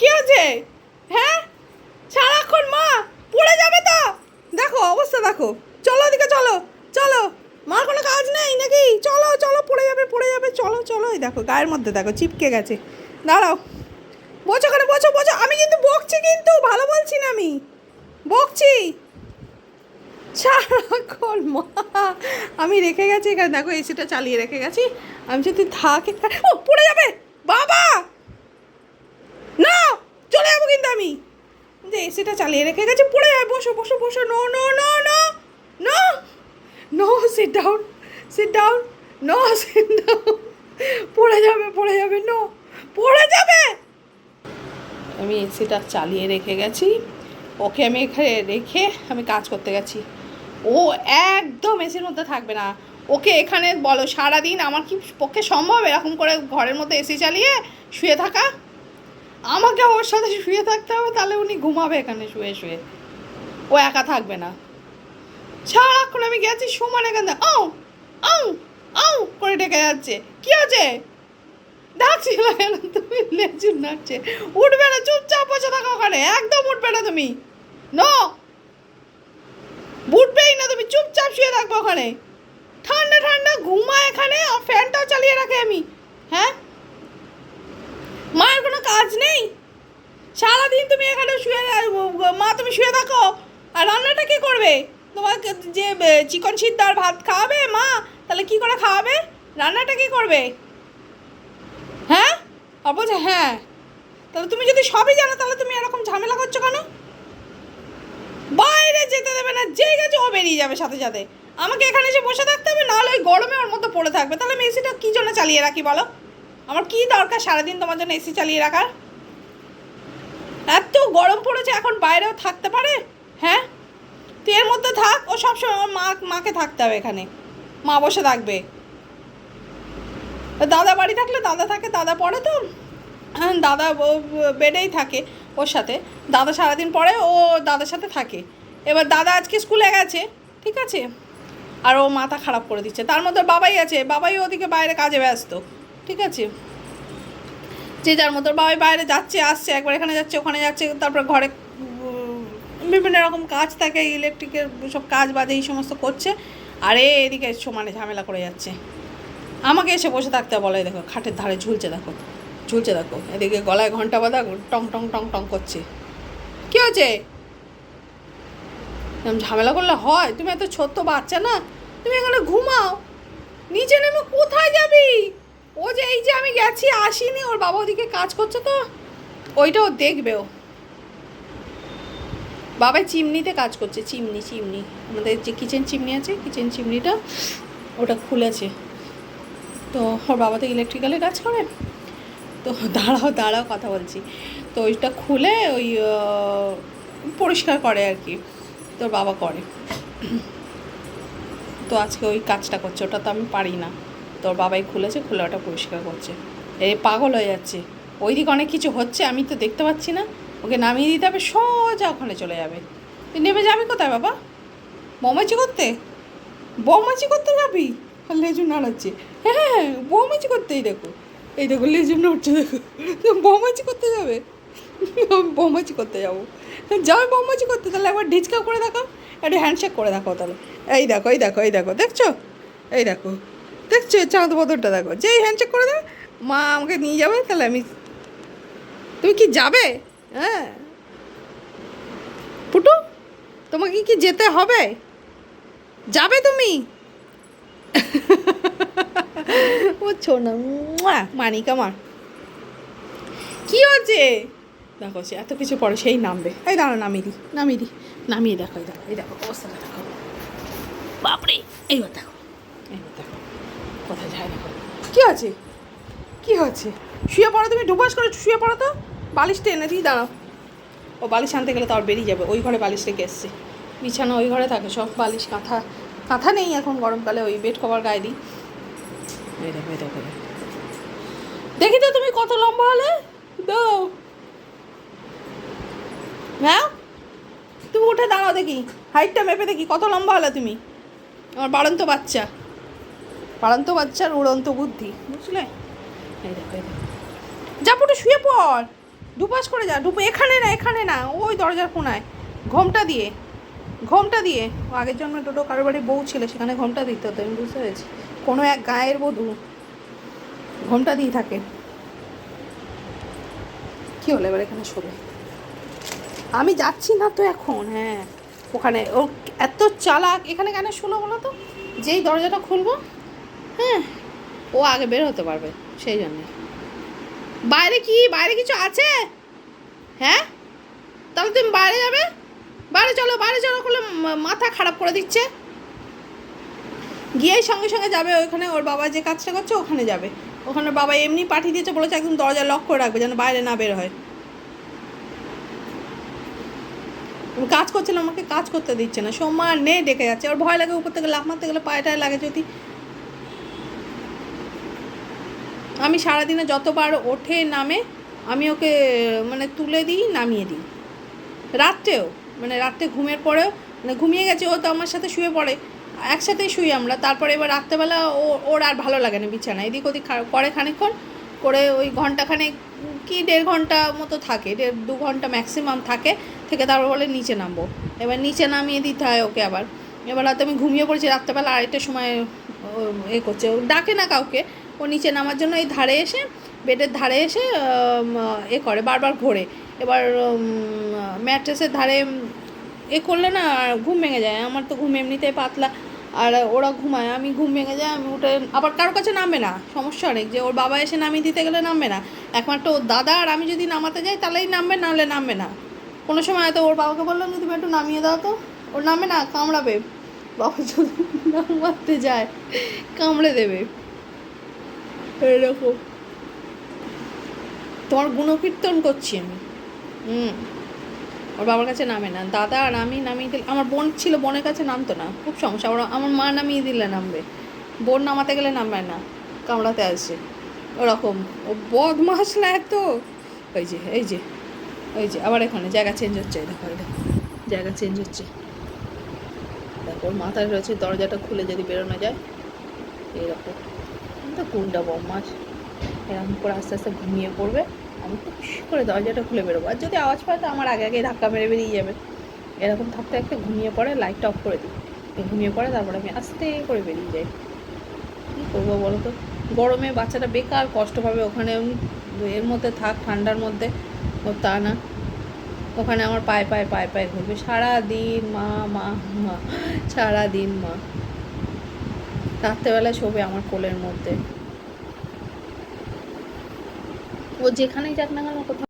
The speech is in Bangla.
কি আছে হ্যাঁ? সারাক্ষণ মা, পড়ে যাবে তো? দেখো, অবস্থা দেখো। চলো ওদিকে চলো চলো। মার কোনো কাজ নেই নাকি? চলো চলো, পড়ে যাবে পড়ে যাবে। চলো চলো। এই দেখো, গায়ের মধ্যে দেখো, চিপকে গেছে। দাঁড়াও। বসো ওখানে বসো বসো। আমি কিন্তু বকছি কিন্তু, ভালো বলছি না আমি। বকছি। সারাক্ষণ মা, আমি রেখে গেছি এখানে। দেখো এসিটা চালিয়ে রেখে গেছি। আমি যদি থাক ও, পড়ে যাবে! বাবা না চলে যাব কিন্তু আমি যে এসিটা চালিয়ে রেখে গেছে, পড়ে যাবে বসো বসো বসো, no no no no no no sit down sit down no sit down পড়ে যাবে পড়ে যাবে, নো, পড়ে যাবে। আমি এসিটা চালিয়ে রেখে গেছি, ওকে আমি এখানে রেখে আমি কাজ করতে গেছি। ও একদম এসির মধ্যে থাকবে না। ওকে এখানে বলো, সারাদিন আমার কি পক্ষে সম্ভব এরকম করে ঘরের মধ্যে এসি চালিয়ে শুয়ে থাকা? আমাকে ওর সাথে শুয়ে থাকতে হবে, তাহলে উনি ঘুমাবে এখানে শুয়ে শুয়ে। ও একা থাকবে না। সারাক্ষণ আমি গেছি সমান এখানে আও আও আও করে ডেকে যাচ্ছে। কি আছে? ডাকছি না কেন? তুমি লেজুর নাচছে। উঠবে না, চুপচাপ বসে থাকো ওখানে। একদম উঠবে না তুমি। নো উঠবেই না তুমি, চুপচাপ শুয়ে থাকবে ওখানে। ঠান্ডা ঠান্ডা ঘুমায় এখানে, আর ফ্যানটাও চালিয়ে রাখে আমি। হ্যাঁ? কাজ নেই। সারাদিন তুমি এখানে শুয়ে মা তুমি শুয়ে থাকো। আর রান্নাটা কে করবে? তোমাকে যে চিকন সিদ্ধার ভাত খাওয়াবে, মা, তাহলে কি করে খাওয়াবে? রান্নাটা কে করবে? হ্যাঁ? আর বলছে হ্যাঁ। তাহলে তুমি যদি সবই জানো, তাহলে তুমি এরকম ঝামেলা করছ কেন? বাইরে যেতে দেবে না, যেই গেছে ও বেরিয়ে যাবে সাথে সাথে। আমাকে এখানে এসে বসে থাকতে হবে, নাহলে ওই গরমে ওর মতো পড়ে থাকবে। তাহলে আমি এসিটা কী জন্য চালিয়ে রাখি বলো? আমার কি দরকার সারাদিন তোমার জন্য এসি চালিয়ে রাখার? এত গরম পড়েছে এখন বাইরেও থাকতে পারে? হ্যাঁ? তুই এর মধ্যে থাক ও সবসময় আমার মা মাকে থাকতে হবে এখানে। মা বসে থাকবে। দাদা বাড়ি থাকলে দাদা থাকে দাদা পড়ে তো? হ্যাঁ, দাদা বেডেই থাকে ওর সাথে। দাদা সারাদিন পরে ও দাদার সাথে থাকে। এবার দাদা আজকে স্কুলে গেছে ঠিক আছে? আর ও মাথা খারাপ করে দিচ্ছে। তার মধ্যে বাবাই আছে বাবাই ওদিকে বাইরে কাজে ব্যস্ত ঠিক আছে? যে যার মতো বাবাই বাইরে যাচ্ছে, আসছে, একবার এখানে যাচ্ছে, ওখানে যাচ্ছে, তারপর ঘরে বিভিন্ন রকম কাজ থাকে, ইলেকট্রিকের সব কাজ বাজে, এই সমস্ত করছে, আর এ এদিকে সমানে ঝামেলা করে যাচ্ছে। আমাকে এসে বসে থাকতে বলে দেখো, খাটের ধারে ঝুলছে দেখো ঝুলছে দেখো, এদিকে গলায় ঘণ্টা বাঁধা, টং টং টং টং করছে। কি হয়েছে? এরম ঝামেলা করলে হয়, তুমি এত ছোট্ট বাচ্চা না, তুমি এখানে ঘুমাও, নিচে নেমে কোথায় যাবি? ও যে এই যে আমি গেছি, আসিনি, ওর বাবা ওদিকে কাজ করছে তো। ওইটা ও দেখবে ও। বাবা চিমনিতে কাজ করছে, চিমনি চিমনি। আমাদের যে কিচেন চিমনি আছে কিচেন চিমনিটা ওটা খুলেছে। তো ওর বাবা তো ইলেকট্রিক্যালে কাজ করে। তো দাঁড়াও দাঁড়াও, কথা বলছি। তো ওইটা খুলে ওই পরিষ্কার করে আর কি। তোর বাবা করে। তো আজকে ওই কাজটা করছে, ওটা তো আমি পারি না। তোর বাবাই খুলেছে খুলে ওটা পরিষ্কার করছে। এ পাগল হয়ে যাচ্ছে। ওই ওইদিকে অনেক কিছু হচ্ছে, আমি তো দেখতে পাচ্ছি না। ওকে নামিয়ে দিতে হবে, সোজা ওখানে চলে যাবে। তুই নেমে যাবি কোথায় বাবা? বমাচি করতে? বমাচি করতে যাবি? লেজু নাড়াচ্ছে। হ্যাঁ হ্যাঁ হ্যাঁ বমাচি করতে এই দেখো। এই দেখো, লেজু নাড়ছে, দেখো। বমাচি করতে যাবে? বমাচি করতে যাব। যাবে বমাচি করতে, তাহলে একবার ডিচকা করে দেখো একটা হ্যান্ডশেক করে দেখো তাহলে। এই দেখো এই দেখো এই দেখো, দেখছ? এই দেখো। দেখছ? চাঁদ বদরটা দেখো। যেই হ্যান্ডশেক করে দেবে, মা আমাকে নিয়ে যাবে, তাহলে আমি তুমি কি যাবে? হ্যাঁ। পুটু, তোমাকে কি যেতে হবে? যাবে তুমি? ও ছোনা মানিক আমার কি হচ্ছে দেখো, সে এত কিছু পরে সেই নামবে। এই দাঁড়ো নামিয়ে দিই নামিয়ে দিই, নামিয়ে দেখো, এই দেখো এই দেখো অবস্থাটা দেখো। বাপরে, এইবার দেখো এইবার দেখো। কোথায় যায় দেখো কী আছে? কী হচ্ছে শুয়ে পড়ো তুমি, ডুবাস করে শুয়ে পড়ো তো। বালিশটা এনে দিই দাঁড়াও। ও বালিশ আনতে গেলে তো আর বেরিয়ে যাবে, ওই ঘরে বালিশ রেখে এসছে। বিছানা ওই ঘরে থাকে, সব বালিশ, কাঁথা। কাঁথা নেই এখন গরমকালে, ওই বেড কভার গায়ে দিই। দেখি তো তুমি কত লম্বা হলে। দাও। হ্যাঁ? তুমি উঠে দাঁড়াও দেখি, হাইটটা মেপে দেখি, কত লম্বা হলে তুমি? আমার বাড়ন্ত বাচ্চা। বাড়ন্ত বাচ্চার উড়ন্ত বুদ্ধি, বুঝলে? যা পুটু, শুয়ে পড়। দুপাশ করে যা, দুপ এখানে না এখানে না, ওই দরজার কোনায়। ঘোমটা দিয়ে ঘোমটা দিয়ে। ও আগের জন্য টোটো কারোর বাড়ি বউ ছিল, সেখানে ঘোমটা দিতে হতো, আমি বুঝতে পেরেছি। কোনো এক গায়ের বধূ ঘোমটা দিয়ে থাকে। কি হলো এবার এখানে শোবে? আমি যাচ্ছি না তো এখন হ্যাঁ। ওখানে, ও এত চালাক, এখানে কেন শুলো বলো তো? যেই দরজাটা খুলবো হ্যাঁ। ও আগে বের হতে পারবে, সেই জন্যে। বাইরে কি? বাইরে কিছু আছে? হ্যাঁ? তাহলে তুমি বাইরে যাবে? বাইরে চলো বাইরে চলো করলে মাথা খারাপ করে দিচ্ছে। গিয়ে সঙ্গে সঙ্গে যাবে ওইখানে, ওর বাবা যে কাজটা করছে ওখানে যাবে। ওখানে বাবা এমনি পাঠিয়ে দিয়েছে, বলেছে একদম দরজা লক করে রাখবে যেন বাইরে না বের হয়। কাজ করছিলাম, আমাকে কাজ করতে দিচ্ছে না। সোমবার নে ডেকে যাচ্ছে। ওর ভয় লাগে উপর থেকে লাফ মারতে গেলে পায়েটায় লাগে যদি। আমি সারাদিনে যতবার ওঠে, নামে, আমি ওকে মানে তুলে দিই, নামিয়ে দিই। রাত্রেও মানে রাত্রে ঘুমের পরেও মানে ঘুমিয়ে গেছে, ও তো আমার সাথে শুয়ে পড়ে। একসাথেই শুই আমরা, তারপরে এবার রাত্রেবেলা ও, ওর আর ভালো লাগে না বিছানা এদিক ওদিক করে খানিকক্ষণ, করে ওই ঘন্টাখানেক, কি দেড় ঘণ্টা মতো থাকে, দেড় দু ঘণ্টা ম্যাক্সিমাম থাকে, থেকে তারপর বলে নিচে নামবো। এবার নিচে নামিয়ে দিতে হয় ওকে আবার। এবার হয়তো আমি ঘুমিয়ে পড়েছি, রাত্রেবেলা আড়াইটার সময় এ করছে। ডাকে না কাউকে ও নিচে নামার জন্য এই ধারে এসে, বেডের ধারে এসে এ করে বারবার ঘোরে। এবার ম্যাট্রেসের ধারে এ করলে না ঘুম ভেঙে যায়। আমার তো ঘুম এমনিতেই পাতলা। আর ওরা ঘুমায়, আমি ঘুম ভেঙে যায়, আমি উঠে, আবার কারোর কাছে নামবে না, সমস্যা অনেক। যে ওর বাবা এসে নামিয়ে দিতে গেলে নামবে না। একমাত্র ওর দাদা আর আমি যদি নামাতে যাই, তাহলেই নামবে, নাহলে নামবে না। কোনো সময় হয়তো ওর বাবাকে বললাম যে তুমি একটু নামিয়ে দাও তো। ওর নামবে না, কামড়াবে। বাবা যদি নামাতে যায়, কামড়ে দেবে। এরকম। তোমার গুণকীর্তন করছি আমি। হুম। ওর বাবার কাছে নামে না। দাদা আর আমি নামিয়ে দিলে। আমার বোন ছিল, বোনের কাছে নামতো না। খুব সমস্যা। ওরা আমার মা নামিয়ে দিলে নামবে। বোন নামাতে গেলে নামবে না। কামড়াতে আসে ওরকম। ও বদমাস এত। ওই যে, এই যে, ওই যে। আবার এখানে জায়গা চেঞ্জ হচ্ছে। দেখো দেখো। জায়গা চেঞ্জ হচ্ছে। দেখো মাথায় রয়েছে দরজাটা খুলে যদি বেরোনো যায়। এইরকম তো কোনটা বদমাস এরকম করে আস্তে আস্তে ঘুমিয়ে পড়বে। আমি খুব করে দরজাটা খুলে বেরোবো। আর যদি আওয়াজ পায় তো আমার আগে আগে ধাক্কা মেরে বেরিয়ে যাবে। এরকম থাকতে থাকতে ঘুমিয়ে পড়ে লাইটটা অফ করে দিই। ঘুমিয়ে পড়ে, তারপরে আমি আস্তে করে বেরিয়ে যাই। কী করব বলো তো? গরমে বাচ্চাটা বেকার, কষ্ট পাবে ওখানে। এর মধ্যে থাক, ঠান্ডার মধ্যে। তা না। ওখানে আমার পায়ে পায়ে পায়ে পায়ে ঘুরবে। সারা দিন মা মা মা। সারা দিন মা। রাত্রেবেলা শোবে আমার কোলের মধ্যে। ও যেখানেই যাক না কেন কোথাও